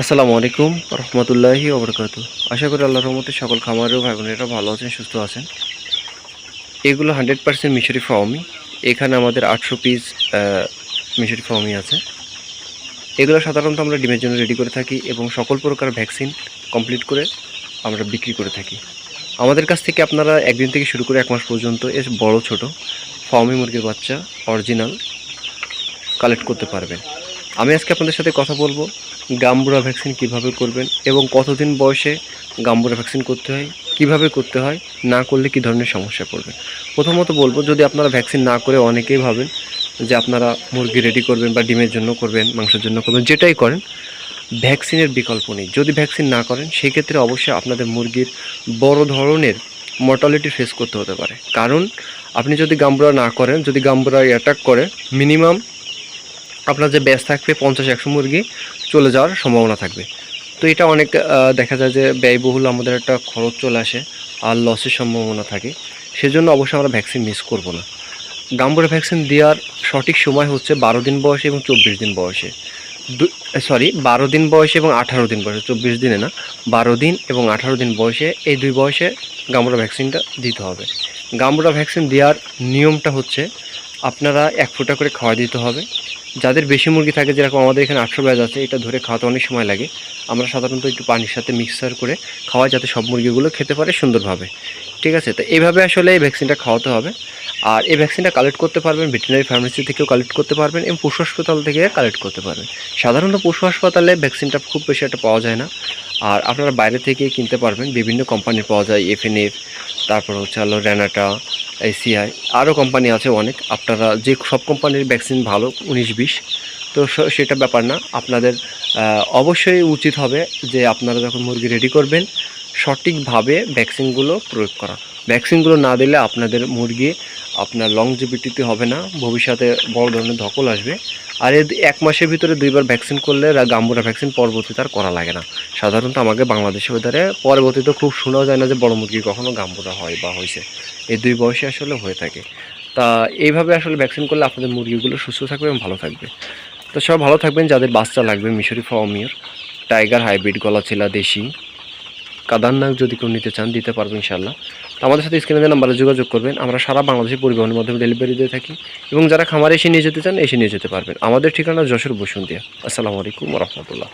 আসসালামু আলাইকুম রহমতুল্লাহি ওবরকাত। আশা করি আল্লাহর রহমতে সকল খামারেও ভাই বোনেরা ভালো আছেন, সুস্থ আছেন। এগুলো হান্ড্রেড পার্সেন্ট মিশরি ফাওমি। এখানে আমাদের আটশো পিস মিশরি ফাওমি আছে। এগুলো সাধারণত আমরা ডিমের জন্য রেডি করে থাকি এবং সকল প্রকার ভ্যাকসিন কমপ্লিট করে আমরা বিক্রি করে থাকি। আমাদের কাছ থেকে আপনারা একদিন থেকে শুরু করে এক মাস পর্যন্ত এর বড়, ছোট ফাওমি মুরগির বাচ্চা অরিজিনাল কালেক্ট করতে পারবেন। আমি আজকে আপনাদের সাথে কথা বলব গাম্বুরা ভ্যাকসিন কীভাবে করবেন এবং কতদিন বয়সে গাম্বুরা ভ্যাকসিন করতে হয়, কীভাবে করতে হয়, না করলে কি ধরনের সমস্যা পড়বেন? প্রথমত বলব, যদি আপনারা ভ্যাকসিন না করে অনেকেই ভাবেন যে আপনারা মুরগি রেডি করবেন বা ডিমের জন্য করবেন, মাংসের জন্য করবেন, যেটাই করেন, ভ্যাকসিনের বিকল্প নেই। যদি ভ্যাকসিন না করেন, সেক্ষেত্রে অবশ্যই আপনাদের মুরগির বড় ধরনের মর্টালিটি ফেস করতে হতে পারে। কারণ, আপনি যদি গাম্বুরা না করেন, যদি গাম্বুরা অ্যাটাক করে মিনিমাম আপনার যে ব্যাস থাকবে পঞ্চাশ একশো মুরগি চলে যাওয়ার সম্ভাবনা থাকবে। তো এটা অনেক দেখা যায় যে ব্যয়বহুল আমাদের একটা খরচ চলে আসে আর লসের সম্ভাবনা থাকে। সেজন্য অবশ্যই আমরা ভ্যাকসিন মিস করব না। গাম্বুরা ভ্যাকসিন দেওয়ার সঠিক সময় হচ্ছে বারো দিন বয়সে এবং চব্বিশ দিন বয়সে। সরি বারো দিন বয়সে এবং আঠারো দিন বয়সে, চব্বিশ দিনে না। বারো দিন এবং আঠারো দিন বয়সে, এই দুই বয়সে গাম্বুরা ভ্যাকসিনটা দিতে হবে। গাম্বুরা ভ্যাকসিন দেওয়ার নিয়মটা হচ্ছে আপনারা এক ফুটা করে খাওয়া দিতে হবে। যাদের বেশি মুরগি থাকে, যেরকম আমাদের এখানে আটশো ব্যাজ আছে, এটা ধরে খাওয়াতে অনেক সময় লাগে। আমরা সাধারণত একটু পানির সাথে মিক্সার করে খাওয়াই যাতে সব মুরগিগুলো খেতে পারে সুন্দরভাবে। ঠিক আছে? তো এইভাবে আসলে এই ভ্যাকসিনটা খাওয়াতে হবে। আর এই ভ্যাকসিনটা কালেক্ট করতে পারবেন ভেটেরিনারি ফার্মেসি থেকেও কালেক্ট করতে পারবেন, এবং পশু হাসপাতাল থেকে কালেক্ট করতে পারবেন। সাধারণত পশু হাসপাতালে ভ্যাকসিনটা খুব বেশি একটা পাওয়া যায় না। আর আপনারা বাইরে থেকে কিনতে পারবেন, বিভিন্ন কোম্পানির পাওয়া যায় এফএনএফ তারপর হচ্ছে হলো র্যানাটা এসিআই আরও কোম্পানি আছে অনেক। আপনারা যে সব কোম্পানির ভ্যাকসিন ভালো, উনিশ, বিশ। তো সেটা ব্যাপার না। আপনাদের অবশ্যই উচিত হবে যে আপনারা যখন মুরগি রেডি করবেন, সঠিকভাবে ভ্যাকসিনগুলো প্রয়োগ করা। ভ্যাকসিনগুলো না দিলে আপনাদের মুরগি আপনার লংজিভিটিতে হবে না, ভবিষ্যতে বড় ধরনের ধকল আসবে। আর এক মাসের ভিতরে দুইবার ভ্যাকসিন করলে গাম্বুরা ভ্যাকসিন পরবর্তীতে আর করা লাগে না। সাধারণত আমাকে বাংলাদেশে ওয়েদারে পরবর্তীতে খুব শোনাও যায় না যে বড় মুরগি কখনও গাম্বুরা হয় বা হয়েছে। এই দুই বয়সে আসলে হয়ে থাকে। তা এইভাবে আসলে ভ্যাকসিন করলে আপনাদের মুরগিগুলো সুস্থ থাকবে এবং ভালো থাকবে। তো সব ভালো থাকবেন, যাদের বাচ্চা লাগবে, মিশরি ফাওমির, টাইগার হাইব্রিড গলা গলাচিলা, দেশি। কাদান্নাক যদি কেউ নিতে চান, দিতে পারব ইনশাল্লাহ তো আমাদের সাথে স্ক্রিনে নাম্বারে যোগাযোগ করবেন, আমরা সারা বাংলাদেশের পরিবহনের মাধ্যমে ডেলিভারি দিয়ে থাকি এবং যারা খামারে এসে নিয়ে যেতে চান, এসে নিয়ে যেতে পারবেন। আমাদের ঠিকানা যশোর বসুন্ধিয়া। আসসালামু আলাইকুম রহমতুল্লাহ।